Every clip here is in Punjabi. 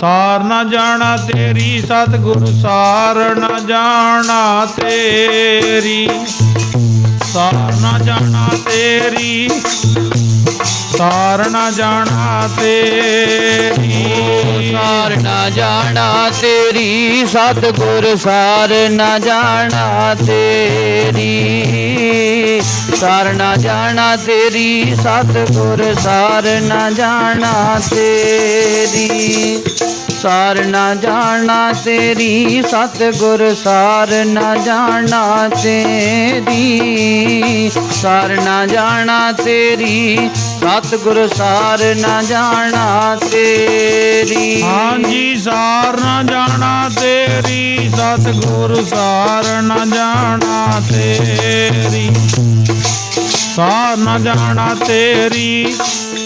ਸਾਰ ਨਾ ਜਾਣਾ ਤੇਰੀ ਸਤਿਗੁਰ ਸਾਰ ਨਾ ਜਾਣਾ ਤੇਰੀ। ਸਾਰ ਨਾ ਜਾਣਾ ਤੇਰੀ ਸਾਰ ਨਾ ਜਾਣਾ ਤੇਰੀ। ਸਾਰ ਨਾ ਜਾਣਾ ਤੇਰੀ, ਸਤਿਗੁਰ ਸਾਰ ਨਾ ਜਾਣਾ ਤੇਰੀ। ਸਾਰ ਨਾ ਜਾਣਾ ਤੇਰੀ, ਸਤਿਗੁਰ ਸਾਰ ਨਾ ਜਾਣਾ ਤੇਰੀ। ਸਾਰ ਨਾ ਜਾਣਾ ਤੇਰੀ, ਸਤਿਗੁਰ ਸਾਰ ਨਾ ਜਾਣਾ ਤੇਰੀ। ਸਾਰ ਨਾ ਜਾਣਾ ਤੇਰੀ, ਸਤਿਗੁਰ ਸਾਰ ਨਾ ਜਾਣਾ ਤੇਰੀ। ਹਾਂਜੀ, ਸਾਰ ਨਾ ਜਾਣਾ ਤੇਰੀ, ਸਤਿਗੁਰ ਸਾਰ ਨਾ ਜਾਣਾ ਤੇਰੀ। ਸਾਰ ਨਾ ਜਾਣਾ ਤੇਰੀ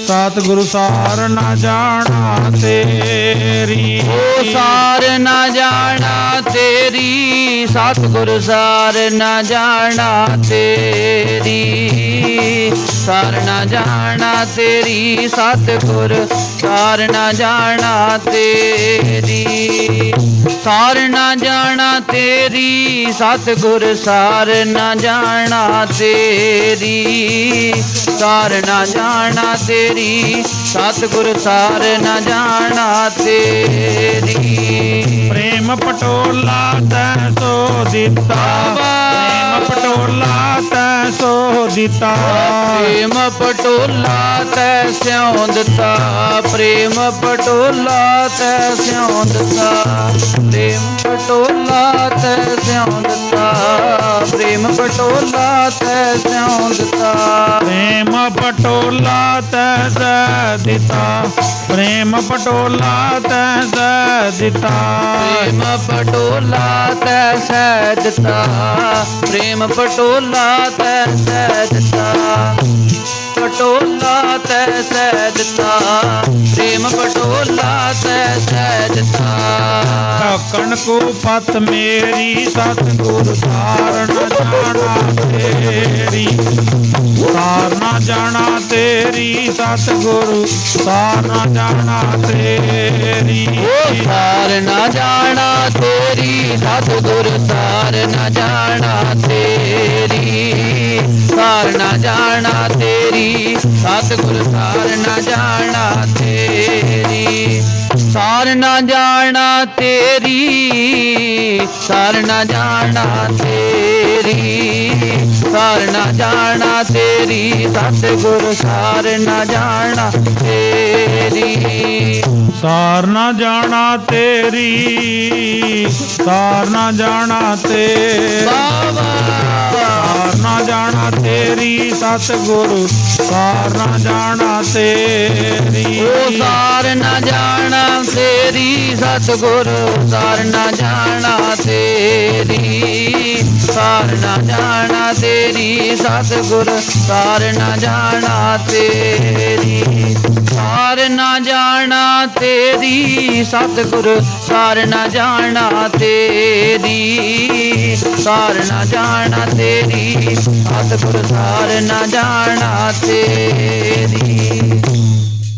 ਸਤਿਗੁਰੂ ਸਾਰ ਨਾ ਜਾਣਾ ਤੇਰੀ। ਓ ਸਾਰ ਨਾ ਜਾਣਾ ਤੇਰੀ, ਸਤਿਗੁਰੂ ਸਾਰ ਨਾ ਜਾਣਾ ਤੇਰੀ। ਸਾਰ ਨਾ ਜਾਣਾ ਤੇਰੀ, ਸਤਿਗੁਰ ਸਾਰ ਨਾ ਜਾਣਾ ਤੇਰੀ। ਸਾਰ ਨਾ ਜਾਣਾ ਤੇਰੀ, ਸਤਿਗੁਰ ਸਾਰ ਨਾ ਜਾਣਾ ਤੇਰੀ। ਸਾਰ ਨਾ ਜਾਣਾ ਤੇਰੀ, ਸਤਿਗੁਰ ਸਾਰ ਨਾ ਜਾਣਾ ਤੇਰੀ। ਪ੍ਰੇਮ ਪਟੋਲਾ ਤੈ ਸੋ ਦਿੱਤਾ। ਪਟੋਲਾ ਤੈ ਸੋ ਦਿੱਤਾ। ਪ੍ਰੇਮ ਪਟੋਲਾ ਤੈ ਸਿਉਂ ਦਿੱਤਾ। ਪ੍ਰੇਮ ਪਟੋਲਾ ਤੈ ਸਿਉਂ ਦਿੱਤਾ। ਪ੍ਰੇਮ ਪਟੋਲਾ ਤੈ ਸਿਉਂ ਦਿੱਤਾ ਪ੍ਰੇਮ ਪਟੋਲਾ ਤੈ ਸਿਉਂ ਦਿੱਤਾ ਪ੍ਰੇਮ ਪਟੋਲਾ ਤੈ ਸੈ ਦਿੱਤਾ ਪ੍ਰੇਮ ਪਟੋਲਾ ਤੈ ਸੈ ਦਿੱਤਾ ਪ੍ਰੇਮ ਪਟੋਲਾ ਤੈ ਸਹਿ ਦਿੱਤਾ ਪ੍ਰੇਮ ਪਟੋਲਾ ਤੈ ਸਹਿ ਦਿੱਤਾ ਪਟੋਲਾ ਤੈ ਸਹਿ ਦਿੱਤਾ ਕਣਕੋ ਕੋ ਪਤ ਮੇਰੀ, ਸਤਿਗੁਰ ਸਾਰਨ ਜਾਣਾ ਤੇਰੀ। ਸਾਰਨਾ ਜਾਣਾ ਤੇਰੀ, ਸਤਿਗੁਰ ਸਾਰ ਨਾ ਜਾਣਾ ਤੇਰੀ। ਓ ਜਾਣਾ ਤੇਰੀ, ਸਤਿਗੁਰ ਸਾਰ ਨਾ ਜਾਣਾ ਤੇਰੀ। ਸਾਰ ਜਾਣਾ ਤੇਰੀ, ਸਤਿਗੁਰ ਸਾਰ ਨਾ ਜਾਣਾ ਤੇਰੀ। ਸਾਰ ਨਾ ਜਾਣਾ ਤੇਰੀ ਸਾਰ ਨਾ ਜਾਣਾ ਤੇਰੀ ਸਾਰ ਨਾ ਜਾਣਾ ਤੇਰੀ ਸਤਿਗੁਰ ਸਾਰ ਨਾ ਜਾਣਾ ਤੇਰੀ। ਸਾਰ ਨਾ ਜਾਣਾ ਤੇਰੀ ਸਾਰ ਨਾ ਜਾਣਾ ਤੇਰੀ। ਸਾਰ ਨਾ ਜਾਣਾ ਤੇਰੀ ਸਤਿਗੁਰ ਸਾਰ ਨਾ ਜਾਣਾ ਤੇਰੀ। ਓ ਸਾਰ ਨਾ ਜਾਣਾ ਤੇਰੀ, ਸਤਿਗੁਰ, ਸਾਰ ਨਾ ਜਾਣਾ ਤੇਰੀ, ਸਾਰ ਜਾਣਾ ਤੇਰੀ, ਸਤਿਗੁਰ, ਸਾਰ ਨਾ ਜਾਣਾ ਤੇਰੀ, ਸਾਰ ਜਾਣਾ ਤੇਰੀ, ਸਤਿਗੁਰ, ਸਾਰ ਨਾ ਜਾਣਾ ਤੇਰੀ, ਸਾਰ ਜਾਣਾ ਤੇਰੀ, ਸਤਿਗੁਰ, ਸਾਰ ਨਾ ਜਾਣਾ ਤੇਰੀ।